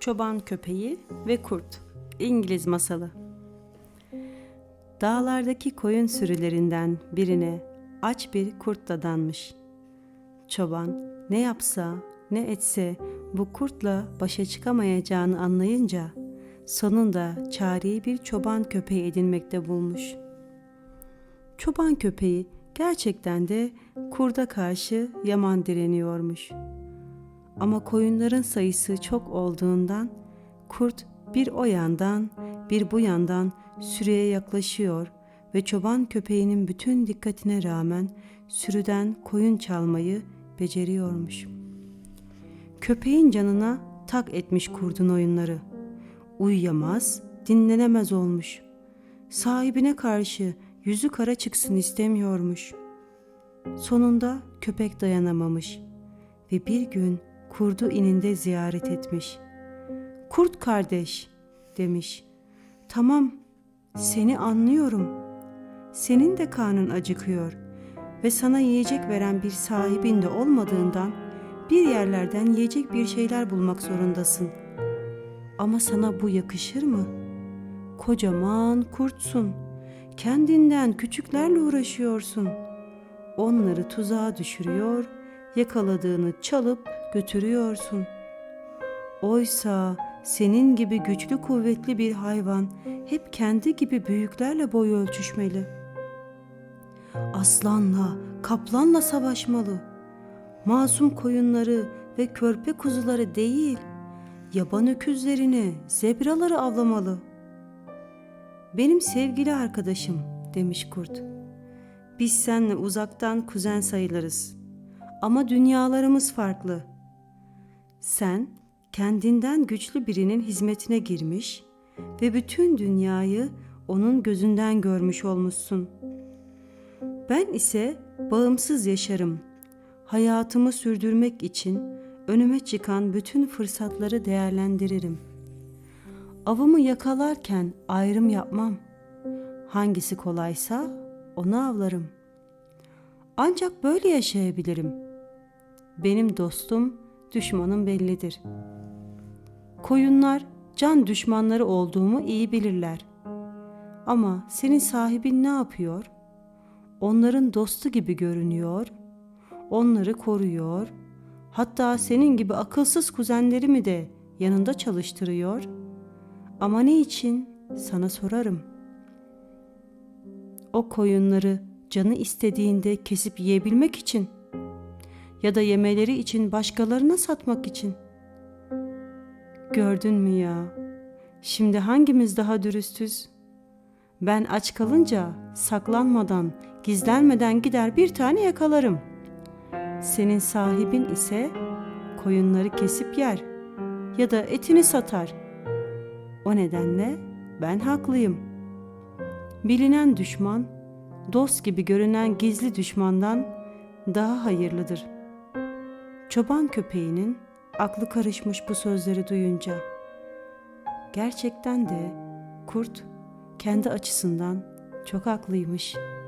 Çoban Köpeği ve Kurt İngiliz Masalı Dağlardaki koyun sürülerinden birine aç bir kurt dadanmış. Çoban ne yapsa ne etse bu kurtla başa çıkamayacağını anlayınca sonunda çareyi bir çoban köpeği edinmekte bulmuş. Çoban köpeği gerçekten de kurda karşı yaman direniyormuş. Ama koyunların sayısı çok olduğundan kurt bir o yandan bir bu yandan sürüye yaklaşıyor ve çoban köpeğinin bütün dikkatine rağmen sürüden koyun çalmayı beceriyormuş. Köpeğin canına tak etmiş kurdun oyunları. Uyuyamaz, dinlenemez olmuş. Sahibine karşı yüzü kara çıksın istemiyormuş. Sonunda köpek dayanamamış ve bir gün kurdu ininde ziyaret etmiş. Kurt kardeş demiş. Tamam seni anlıyorum. Senin de karnın acıkıyor ve sana yiyecek veren bir sahibin de olmadığından bir yerlerden yiyecek bir şeyler bulmak zorundasın. Ama sana bu yakışır mı? Kocaman kurtsun. Kendinden küçüklerle uğraşıyorsun. Onları tuzağa düşürüyor, yakaladığını çalıp götürüyorsun. Oysa senin gibi güçlü kuvvetli bir hayvan hep kendi gibi büyüklerle boy ölçüşmeli. Aslanla, kaplanla savaşmalı. Masum koyunları ve körpe kuzuları değil, yaban öküzlerini, zebraları avlamalı. Benim sevgili arkadaşım demiş kurt. Biz senle uzaktan kuzen sayılırız. Ama dünyalarımız farklı. Sen kendinden güçlü birinin hizmetine girmiş ve bütün dünyayı onun gözünden görmüş olmuşsun. Ben ise bağımsız yaşarım. Hayatımı sürdürmek için önüme çıkan bütün fırsatları değerlendiririm. Avımı yakalarken ayrım yapmam. Hangisi kolaysa onu avlarım. Ancak böyle yaşayabilirim. Benim dostum, düşmanım bellidir. Koyunlar can düşmanları olduğumu iyi bilirler. Ama senin sahibin ne yapıyor? Onların dostu gibi görünüyor. Onları koruyor. Hatta senin gibi akılsız kuzenlerimi de yanında çalıştırıyor. Ama ne için? Sana sorarım. O koyunları canı istediğinde kesip yiyebilmek için ya da yemeleri için başkalarına satmak için. Gördün mü ya? Şimdi hangimiz daha dürüstüz? Ben aç kalınca saklanmadan, gizlenmeden gider bir tane yakalarım. Senin sahibin ise koyunları kesip yer ya da etini satar. O nedenle ben haklıyım. Bilinen düşman, dost gibi görünen gizli düşmandan daha hayırlıdır. Çoban köpeğinin aklı karışmış bu sözleri duyunca. Gerçekten de kurt kendi açısından çok haklıymış.''